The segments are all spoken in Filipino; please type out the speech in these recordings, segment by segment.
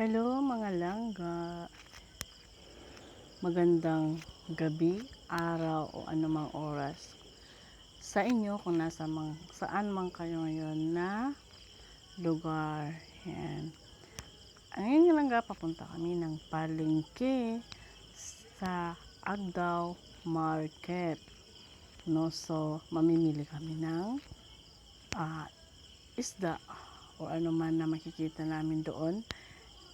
Hello mga langga. Magandang gabi, araw o anumang oras sa inyo kung nasa mang, saan man kayo ngayon na lugar. Yan. Ngayon nga langga, papunta kami ng palengke sa Agdao Market. No, so mamimili kami ng ah, isda o ano man na makikita namin doon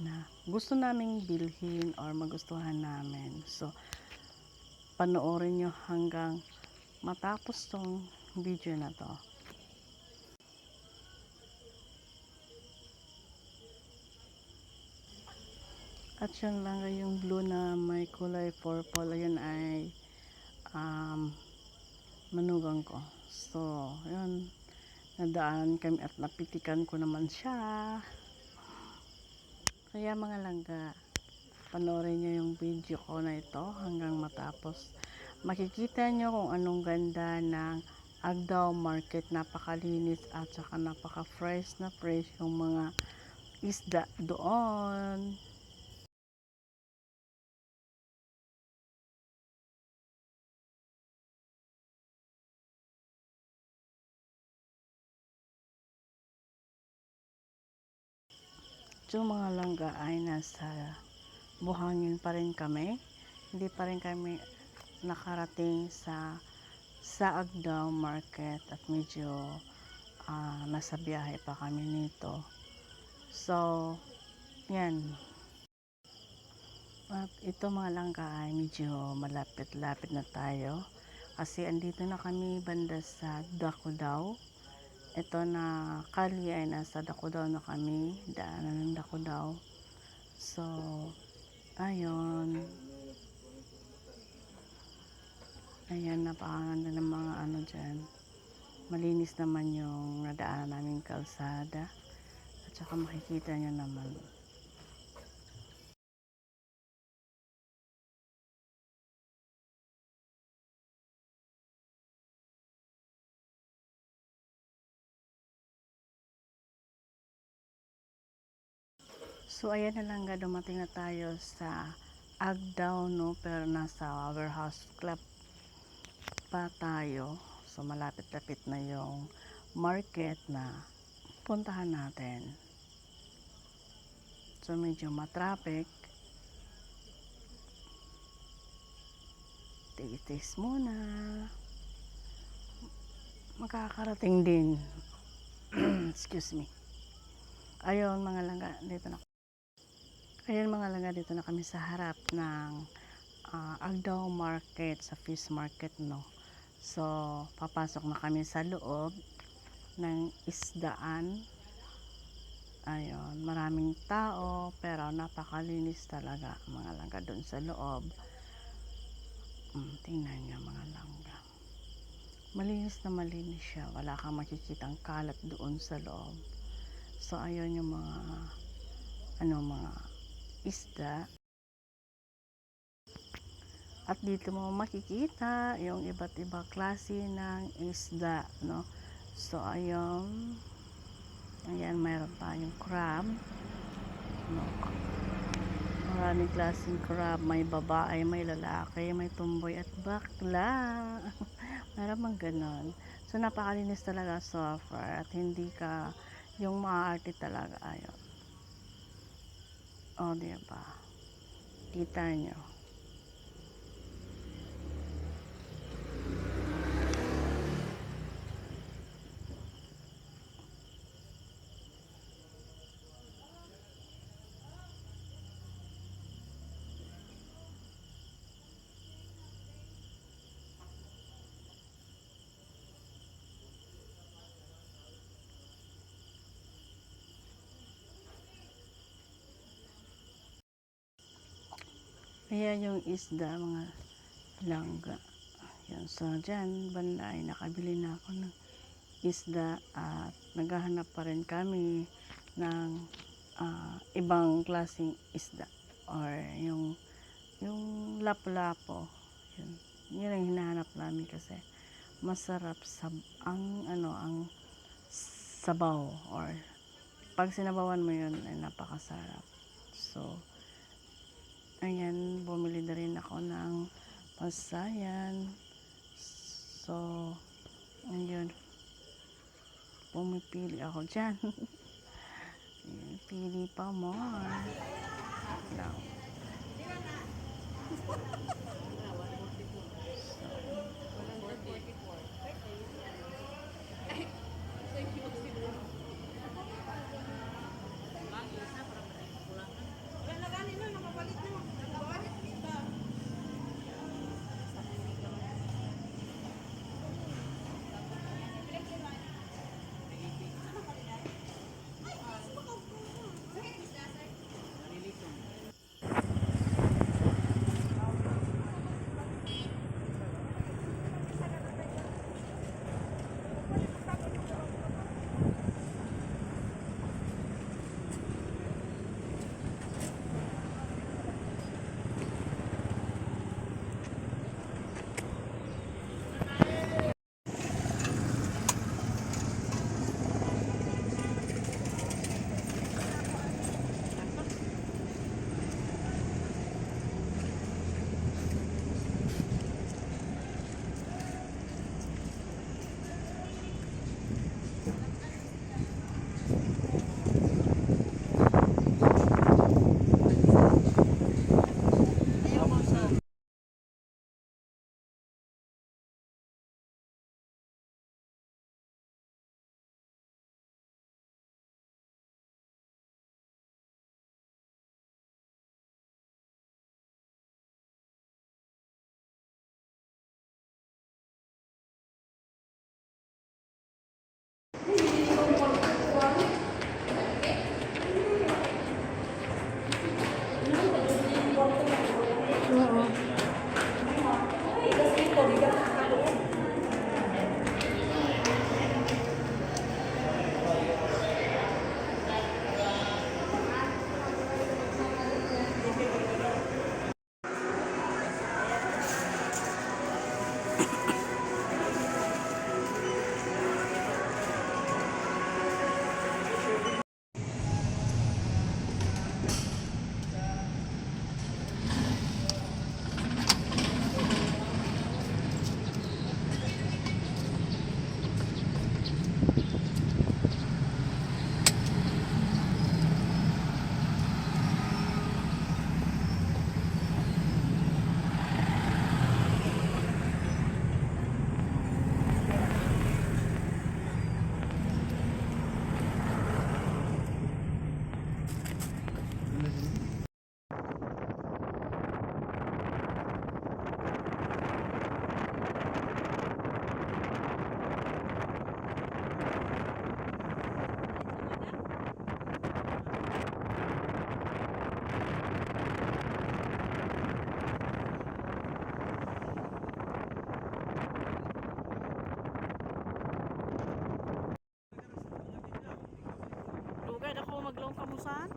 na gusto naming bilhin or magustuhan namin. So, panoorin nyo hanggang matapos tong video na to. At yun lang yung blue na may kulay purple. Ayun ay um, manugang ko. So, yun. Nadaan kami at napitikan ko naman siya. Kaya mga langga, panoorin nyo yung video ko na ito hanggang matapos. Makikita nyo kung anong ganda ng Agdao Market. Napakalinis at saka napaka-fresh na fresh yung mga isda doon. Yung mga langga ay nasa buhangin pa rin kami. Hindi pa rin kami nakarating sa sa Agdao Market at medyo ah, nasa biyahe pa kami nito. So, yan. At ito mga langga ay medyo malapit-lapit na tayo. Kasi andito na kami banda sa Dakudao ito na kali ay nasa Dakudao na kami daanan ng Dakudao so ayun. Ayan napakaganda ng mga ano dyan. Malinis naman yung nadaanan naming kalsada. At saka makikita nyo naman So, ayan na lang nga, dumating na tayo sa Agdao, no? Pero nasa warehouse club pa tayo. So, malapit-lapit na yung market na puntahan natin. So, medyo matraffic. Tiis-tiis muna. Makakarating din. Excuse me. Ayun, mga langga, dito na Ayun mga langga, dito na kami sa harap ng ah, Agdao Market, sa fish market, no. So, papasok na kami sa loob ng isdaan. Ayun, maraming tao, pero napakalinis talaga mga langga doon sa loob. Mm, tingnan niyo mga langga. Malinis na malinis siya. Wala kang makikitang kalat doon sa loob. So, ayun yung mga ano mga isda. At dito mo makikita yung iba't ibang klase ng isda, no? So, ayun. Ayan, mayroon tayong crab. No? Maraming klaseng crab. May babae, may lalaki, may tumboy at bakla. Meron mang ganon. So, napakalinis talaga so far. At hindi ka yung maaarte talaga. Ayun. O, oh, diba? Kita nyo. Kaya yung isda, mga langga. Yan. So, dyan, banda ay nakabili na ako ng isda at naghahanap pa rin kami ng ah, ibang klaseng isda or yung yung lapu-lapo yun, yun ang hinahanap namin kasi masarap sa ang ano ang sabaw or pag sinabawan mo yun ay napakasarap So, ayan, bumili na rin ako ng pasayan. So, ayun. Pumipili ako dyan. Pili pa more. Now. Barong Kamusan?